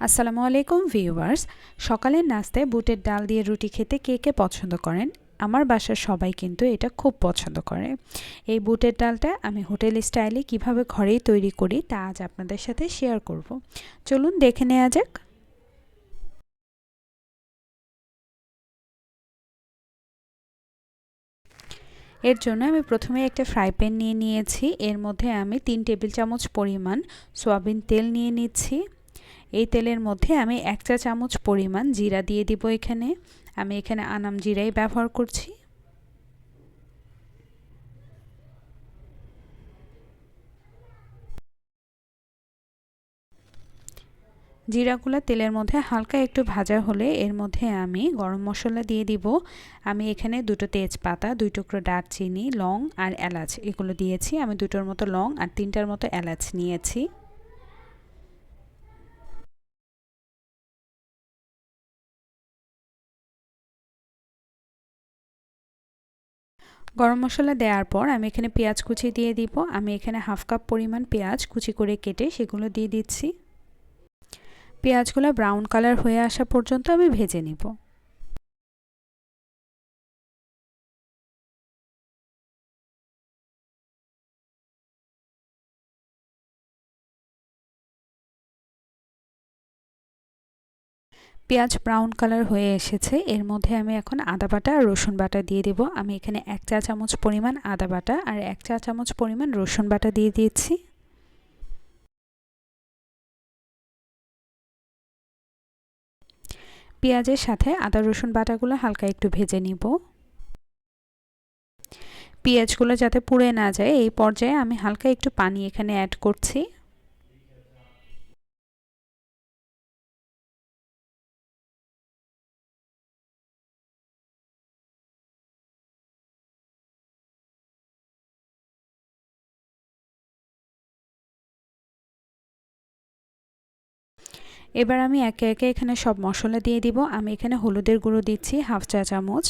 আসসালামু আলাইকুম, ভিউয়ার্স। সকালের নাস্তায় বুটের ডাল দিয়ে রুটি খেতে কে কে পছন্দ করেন? আমার বাসার সবাই কিন্তু এটা খুব পছন্দ করে। এই বুটের ডালটা আমি হোটেল স্টাইলে কীভাবে ঘরেই তৈরি করি তা আজ আপনাদের সাথে শেয়ার করব। চলুন দেখে নেওয়া যাক। এর জন্য আমি প্রথমে একটা ফ্রাই প্যান নিয়ে নিয়েছি। এর মধ্যে আমি তিন টেবিল চামচ পরিমাণ সয়াবিন তেল নিয়ে নিচ্ছি। এই তেলের মধ্যে আমি এক চা চামচ পরিমাণ জিরা দিয়ে দিব এখানে। আমি এখানে আনাম জিরাই ব্যবহার করছি। জিরাগুলো তেলের মধ্যে হালকা একটু ভাজা হলে এর মধ্যে আমি গরম মশলা দিয়ে দিব। আমি এখানে দুটো তেজপাতা, দুই টুকরো দারচিনি, লং আর এলাচ এগুলো দিয়েছি। আমি দুটোর মতো লং আর তিনটার মতো এলাচ নিয়েছি। গরম মশলা দেওয়ার পর আমি এখানে পেঁয়াজ কুচি দিয়ে দিব। আমি এখানে হাফ কাপ পরিমাণ পেঁয়াজ কুচি করে কেটে সেগুলো দিয়ে দিচ্ছি। পেঁয়াজগুলো ব্রাউন কালার হয়ে আসা পর্যন্ত আমি ভেজে নিব। পেঁয়াজ ব্রাউন কালার হয়ে এসেছে। এর মধ্যে আমি এখন আদা বাটা আর রসুন বাটা দিয়ে দেব। আমি এখানে এক চা চামচ পরিমাণ আদা বাটা আর এক চা চামচ পরিমাণ রসুন বাটা দিয়ে দিয়েছি। পেঁয়াজের সাথে আদা রসুন বাটাগুলো হালকা একটু ভেজে নিব। পেঁয়াজগুলো যাতে পুড়ে না যায়, এই পর্যায়ে আমি হালকা একটু পানি এখানে অ্যাড করছি। এবার আমি একে একে এখানে সব মশলা দিয়ে দিব। আমি এখানে হলুদের গুঁড়ো দিচ্ছি, হাফ চা চামচ।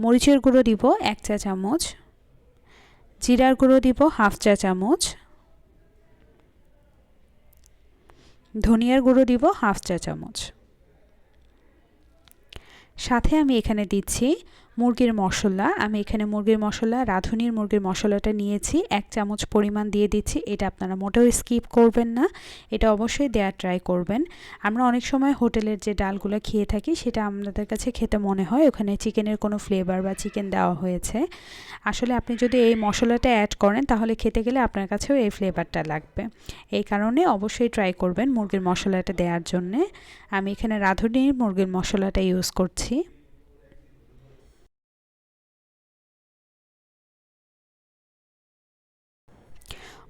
মরিচের গুঁড়ো দিব, এক চা চামচ। জিরার গুঁড়ো দিব, হাফ চা চামচ। ধনিয়ার গুঁড়ো দিব, হাফ চা চামচ। সাথে আমি এখানে দিচ্ছি মুরগির মশলা, আমি এখানে মুরগির মশলা, রাঁধুনির মুরগির মশলাটা নিয়েছি, এক চামচ পরিমাণ দিয়ে দিচ্ছি, এটা আপনারা মোটেও স্কিপ করবেন না, এটা অবশ্যই দেওয়ার ট্রাই করবেন। আমরা অনেক সময় হোটেলের যে ডালগুলো খেয়ে থাকি, সেটা আমাদের কাছে খেতে মনে হয়, ওখানে চিকেনের কোনো ফ্লেভার বা চিকেন দেওয়া হয়েছে। আসলে আপনি যদি এই মশলাটা অ্যাড করেন, তাহলে খেতে গেলে আপনার কাছেও এই ফ্লেভারটা লাগবে। এই কারণে অবশ্যই ট্রাই করবেন মুরগির মশলাটা দেওয়ার জন্যে। আমি এখানে রাঁধুনির মুরগির মশলাটা ইউজ করছি।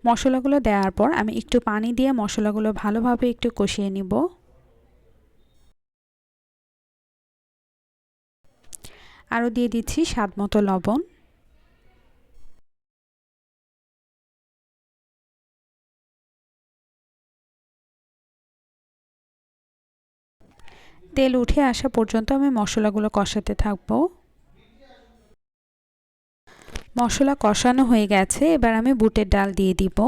মশলাগুলো দেওয়ার পর আমি একটু পানি দিয়ে মশলাগুলো ভালোভাবে একটু কষিয়ে নিব। আরও দিয়ে দিচ্ছি স্বাদ মতো লবণ। তেল উঠে আসা পর্যন্ত আমি মশলাগুলো কষাতে থাকব। মশলা কষানো হয়ে গেছে, এবার আমি বুটের ডাল দিয়ে দিব।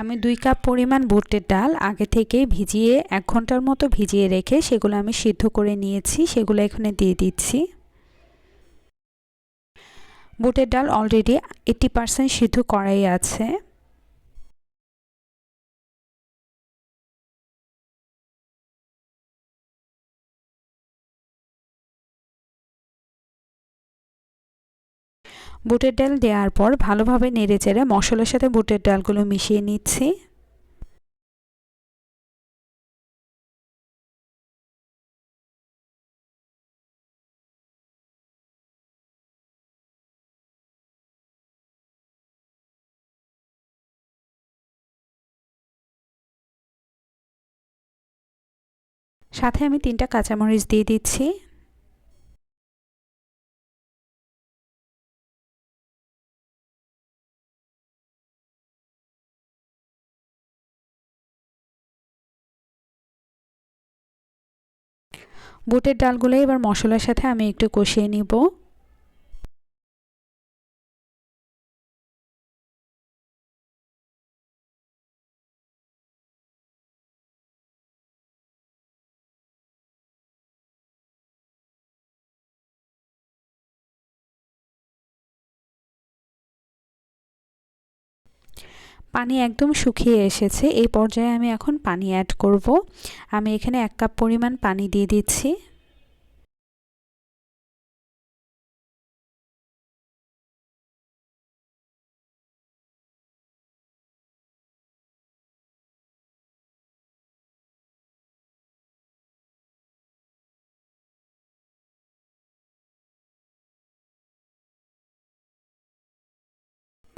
আমি দুই কাপ পরিমাণ বুটের ডাল আগে থেকে ভিজিয়ে, এক ঘণ্টার মতো ভিজিয়ে রেখে সেগুলো আমি সিদ্ধ করে নিয়েছি, সেগুলো এখানে দিয়ে দিচ্ছি। বুটের ডাল অলরেডি এইটি পারসেন্ট সিদ্ধ করাই আছে। বুটের ডাল দেওয়ার পর ভালোভাবে নেড়ে চেড়ে মশলার সাথে বুটের ডালগুলো মিশিয়ে নিচ্ছি। সাথে আমি তিনটা কাঁচামরিচ দিয়ে দিচ্ছি। বুটের ডালগুলো এবার মশলার সাথে আমি একটু কষিয়ে নিব। পানি একদম শুকিয়ে এসেছে। এই পর্যায়ে আমি এখন পানি অ্যাড করব। আমি এখানে এক কাপ পরিমাণ পানি দিয়ে দিচ্ছি।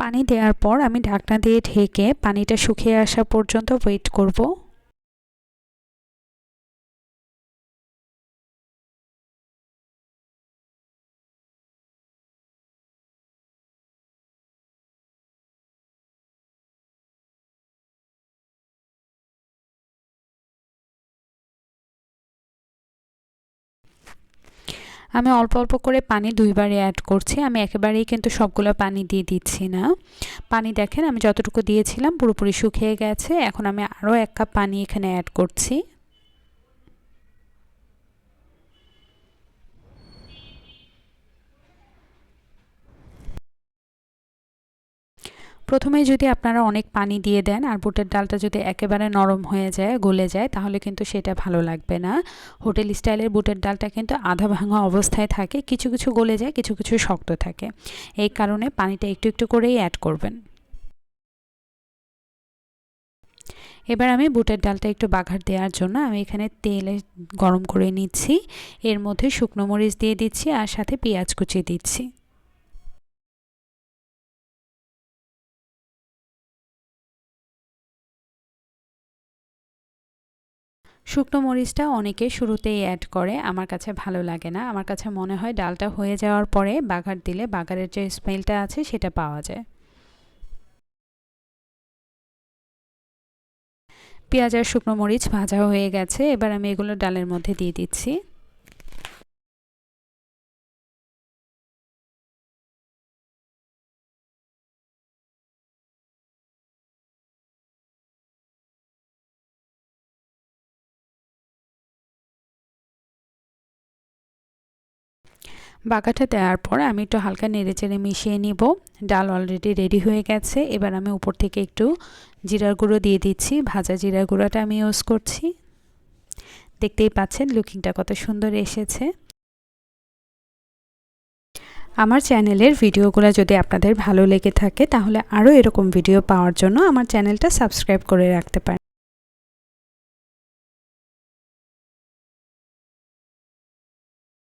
পানি দেওয়ার পর আমি ঢাকনা দিয়ে ঢেকে পানিটা শুকিয়ে আসা পর্যন্ত ওয়েট করব। আমি অল্প অল্প করে পানি দুইবারে অ্যাড করছি। আমি একেবারেই কিন্তু সবগুলো পানি দিয়ে দিচ্ছি না। পানি দেখেন, আমি যতটুকু দিয়েছিলাম পুরোপুরি শুকিয়ে গেছে। এখন আমি আরও এক কাপ পানি এখানে অ্যাড করছি। প্রথমে যদি আপনারা অনেক পানি দিয়ে দেন আর বুটের ডালটা যদি একেবারে নরম হয়ে যায়, গলে যায়, তাহলে কিন্তু সেটা ভালো লাগবে না। হোটেল স্টাইলের বুটের ডালটা কিন্তু আধা ভাঙা অবস্থায় থাকে, কিছু কিছু গলে যায়, কিছু কিছু শক্ত থাকে। এই কারণে পানিটা একটু একটু করেই অ্যাড করবেন। এবার আমি বুটের ডালটা একটু বাঘার দেওয়ার জন্য আমি এখানে তেলে গরম করে নিচ্ছি। এর মধ্যে শুকনো মরিচ দিয়ে দিচ্ছি আর সাথে পেঁয়াজ কুচি দিচ্ছি। শুকনো মরিচটা অনেকে শুরুতেই অ্যাড করে, আমার কাছে ভালো লাগে না। আমার কাছে মনে হয় ডালটা হয়ে যাওয়ার পরে বাগার দিলে বাগারের যে স্মেলটা আছে সেটা পাওয়া যায়। পেঁয়াজ আর শুকনো মরিচ ভাজা হয়ে গেছে, এবার আমি এগুলো ডালের মধ্যে দিয়ে দিচ্ছি। বাগাটা দেওয়ার পর আমি একটু হালকা নেড়ে চেড়ে মিশিয়ে নিব। ডাল অলরেডি রেডি হয়ে গেছে। এবার আমি উপর থেকে একটু জিরার গুঁড়ো দিয়ে দিচ্ছি। ভাজা জিরার গুঁড়োটা আমি ইউজ করছি। দেখতেই পাচ্ছেন লুকিংটা কত সুন্দর এসেছে। আমার চ্যানেলের ভিডিওগুলো যদি আপনাদের ভালো লেগে থাকে, তাহলে আরও এরকম ভিডিও পাওয়ার জন্য আমার চ্যানেলটা সাবস্ক্রাইব করে রাখতে পারেন।